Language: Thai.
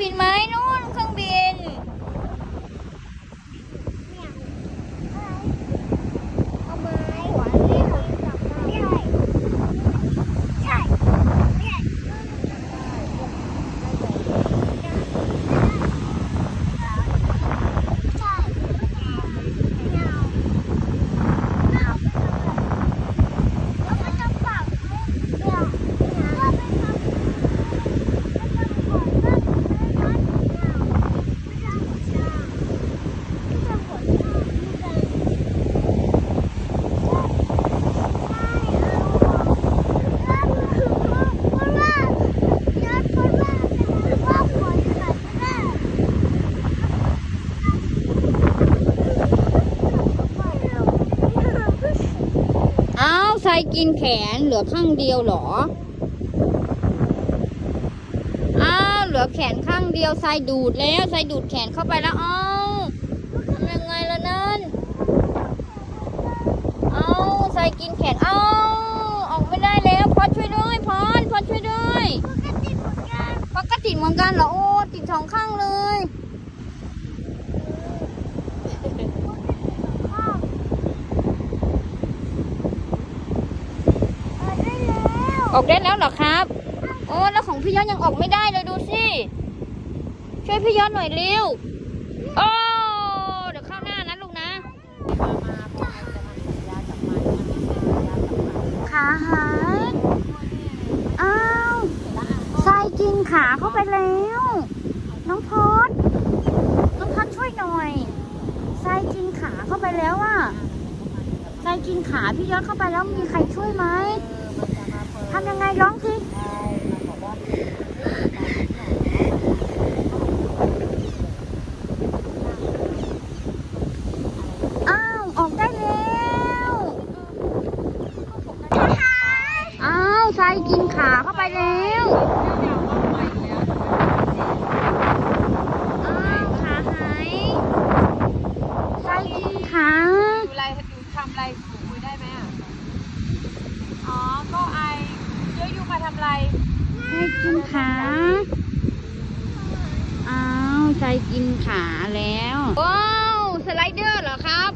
บินไหมนู่นเครื่องบิน กินแขนเหลือข้างเดียวเหรอ อ้าวเหลือแขนข้างเดียวทรายดูดแล้วทรายดูดแขนเข้าไปแล้วอ้าวทำยังไงล่ะนั่น เอาทรายกินแขน เอาออกไม่ได้แล้วพอช่วยด้วยพรพอช่วยด้วยพอก็ติดเหมือนกันเหรอ โอ้ติดสองข้างเลย ออกได้แล้วเหรอครับ โอ้แล้วของพี่ยอดยังออกไม่ได้เลยดูสิช่วยพี่ยอดหน่อยเร็วโอ้เดี๋ยวเข้าหน้านะลูกนะขาหายอ้าวทรายกินขาเข้าไปแล้ว น้องพอดน้องพอดช่วยหน่อยทรายกินขาเข้าไปแล้วอะทรายกินขาพี่ยอดเข้าไปแล้วมีใครช่วยไหมำยังไงร้องสิอ้าวออกได้แล้วอ้าวทรายกินขาเข้าไปแล้ว อ้าว ขาหายทรายกินขา ดูอะไรดูทำอะไรคุยได้ไหมอะ อ๋อ ก็ไอเยอะอยู่มา ทำอะไรทรายกินขาอ้าวทรายกินขาแล้ว ว้าว สไลเดอร์เหรอครับ